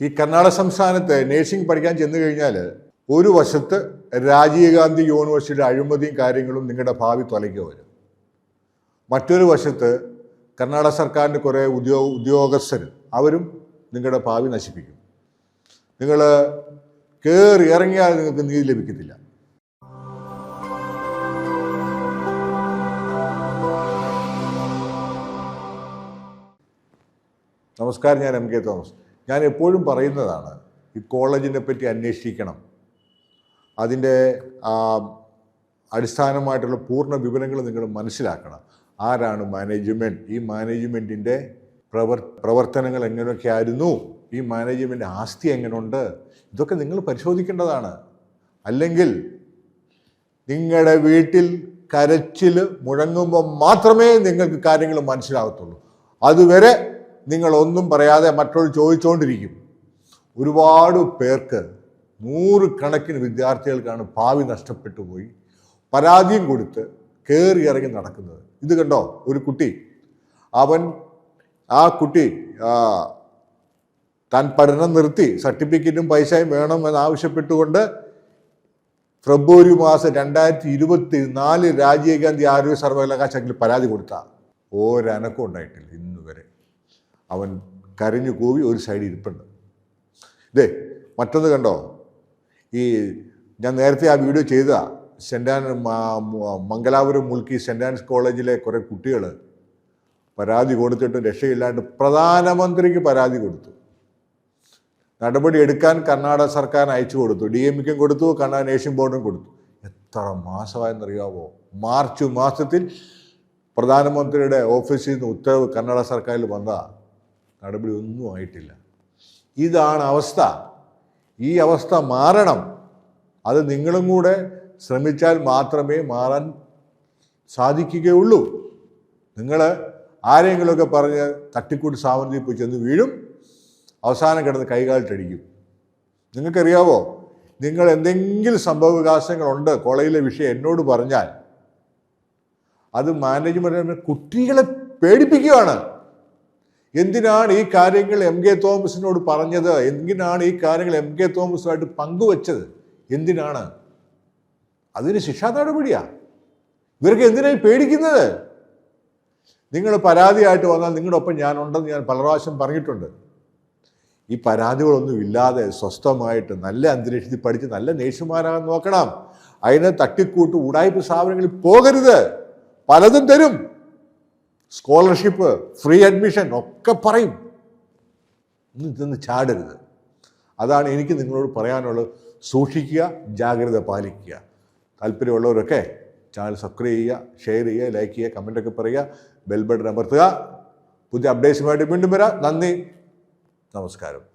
ഈ കർണാടക സംസ്ഥാനത്ത് നേഴ്സിംഗ് പഠിക്കാൻ ചെന്നു കഴിഞ്ഞാൽ ഒരു വശത്ത് രാജീവ് ഗാന്ധി യൂണിവേഴ്സിറ്റിയുടെ അഴിമതിയും കാര്യങ്ങളും നിങ്ങളുടെ ഭാവി തൊലയ്ക്ക് വരും. മറ്റൊരു വശത്ത് കർണാടക സർക്കാരിന്റെ കുറേ ഉദ്യോഗ ഉദ്യോഗസ്ഥർ അവരും നിങ്ങളുടെ ഭാവി നശിപ്പിക്കും. നിങ്ങൾ കയറി ഇറങ്ങിയാൽ നിങ്ങൾക്ക് നീതി ലഭിക്കത്തില്ല. നമസ്കാരം ഞാൻ എം കെ തോമസ്. ഞാൻ എപ്പോഴും പറയുന്നതാണ് ഈ കോളേജിനെ പറ്റി അന്വേഷിക്കണം. അതിന്റെ അടിസ്ഥാനമായിട്ടുള്ള പൂർണ വിവരങ്ങൾ നിങ്ങൾ മനസ്സിലാക്കണം. ആരാണ് മാനേജ്മെന്റ് ഈ മാനേജ്മെന്റിന്റെ പ്രവർ പ്രവർത്തനങ്ങൾ എങ്ങനെയൊക്കെ ആയിരുന്നു? ഈ മാനേജ്മെന്റ് ആസ്തി എങ്ങനെയുണ്ട് ഇതൊക്കെ നിങ്ങൾ പരിശോധിക്കേണ്ടതാണ്. അല്ലെങ്കിൽ നിങ്ങളുടെ വീട്ടിൽ കരച്ചിൽ മുഴങ്ങുമ്പോൾ മാത്രമേ നിങ്ങൾക്ക് കാര്യങ്ങൾ മനസ്സിലാകത്തുള്ളൂ അതുവരെ നിങ്ങൾ ഒന്നും പറയാതെ മറ്റുള്ള ചോദിച്ചുകൊണ്ടിരിക്കും ഒരുപാട് പേർക്ക് നൂറുകണക്കിന് വിദ്യാർത്ഥികൾക്കാണ് ഭാവി നഷ്ടപ്പെട്ടു പോയി. പരാതിയും കൊടുത്ത് കയറി ഇറങ്ങി നടക്കുന്നത്. ഇത് കണ്ടോ? ഒരു കുട്ടി. അവൻ ആ കുട്ടി താൻ പഠനം നിർത്തി. സർട്ടിഫിക്കറ്റും പൈസയും വേണമെന്ന് ആവശ്യപ്പെട്ടുകൊണ്ട് ഫെബ്രുവരി മാസം രണ്ടായിരത്തി ഇരുപത്തി നാല് രാജീവ് ഗാന്ധി ആരോഗ്യ സർവകലാശാലയിൽ പരാതി കൊടുത്ത. ഒരനക്കം ഉണ്ടായിട്ടില്ല. അവൻ കരഞ്ഞു കൂവി ഒരു സൈഡിൽ ഇരിപ്പുണ്ട്. ഇതേ മറ്റൊന്ന് കണ്ടോ? ഈ ഞാൻ നേരത്തെ ആ വീഡിയോ ചെയ്ത Saint Ann Mangalapuram Mulki Saint Ann's കോളേജിലെ കുറേ കുട്ടികൾ പരാതി കൊടുത്തിട്ട് രക്ഷയില്ലാണ്ട് പ്രധാനമന്ത്രിക്ക് പരാതി കൊടുത്തു. നടപടി എടുക്കാൻ കർണാടക സർക്കാർ അയച്ചു കൊടുത്തു. ഡി എം ഇക്കും കൊടുത്തു കർണാടക നേഷൻ ബോർഡും കൊടുത്തു. എത്ര മാസമായെന്നറിയാവോ? മാർച്ച് മാസത്തിൽ പ്രധാനമന്ത്രിയുടെ ഓഫീസിൽ നിന്ന് ഉത്തരവ് കർണാടക സർക്കാരിൽ വന്ന നടപടി ഒന്നും ആയിട്ടില്ല. ഇതാണ് അവസ്ഥ. ഈ അവസ്ഥ മാറണം. അത് നിങ്ങളും കൂടെ ശ്രമിച്ചാൽ മാത്രമേ മാറാൻ സാധിക്കുകയുള്ളൂ. നിങ്ങൾ ആരെങ്കിലുമൊക്കെ പറഞ്ഞ് തട്ടിക്കൂട്ട് സാമന്തി പോയി ചെന്ന് വീഴും അവസാനം കിടന്ന് കൈകാലിട്ടടിക്കും നിങ്ങൾക്കറിയാവോ? നിങ്ങൾ എന്തെങ്കിലും സംഭവ വികാസങ്ങളുണ്ട് കോളേജിലെ വിഷയം എന്നോട് പറഞ്ഞാൽ അത് മാനേജ്മെന്റ് കുട്ടികളെ പേടിപ്പിക്കുകയാണ്. എന്തിനാണ് ഈ കാര്യങ്ങൾ എം കെ തോമസിനോട് പറഞ്ഞത്? എന്തിനാണ് ഈ കാര്യങ്ങൾ എം കെ തോമസുമായിട്ട് പങ്കുവച്ചത്? എന്തിനാണ്? അതിന് ശിക്ഷാ നടപടിയാ. ഇവർക്ക് എന്തിനായി പേടിക്കുന്നത്? നിങ്ങൾ പരാതിയായിട്ട് വന്നാൽ നിങ്ങളുടെ ഒപ്പം ഞാനുണ്ടെന്ന് ഞാൻ പല പ്രാവശ്യം പറഞ്ഞിട്ടുണ്ട്. ഈ പരാതികളൊന്നും ഇല്ലാതെ സ്വസ്ഥമായിട്ട് നല്ല അന്തരീക്ഷത്തിൽ പഠിച്ച് നല്ല നേഴ്സുമാരാകാൻ നോക്കണം. അതിനെ തട്ടിക്കൂട്ട് ഉടായ്പ സ്ഥാപനങ്ങളിൽ പോകരുത്. പലതും തരും. സ്കോളർഷിപ്പ് ഫ്രീ അഡ്മിഷൻ ഒക്കെ പറയും. ഇന്ന് ചാടരുത്. അതാണ് എനിക്ക് നിങ്ങളോട് പറയാനുള്ളത്. സൂക്ഷിക്കുക ജാഗ്രത പാലിക്കുക. താല്പര്യമുള്ളവരൊക്കെ ചാനൽ സബ്സ്ക്രൈബ് ചെയ്യുക ഷെയർ ചെയ്യുക ലൈക്ക് ചെയ്യുക കമന്റൊക്കെ പറയുക ബെൽ ബട്ടൺ അമർത്തുക. പുതിയ അപ്ഡേറ്റ്സുമായിട്ട് വീണ്ടും വരാം. നന്ദി. നമസ്കാരം.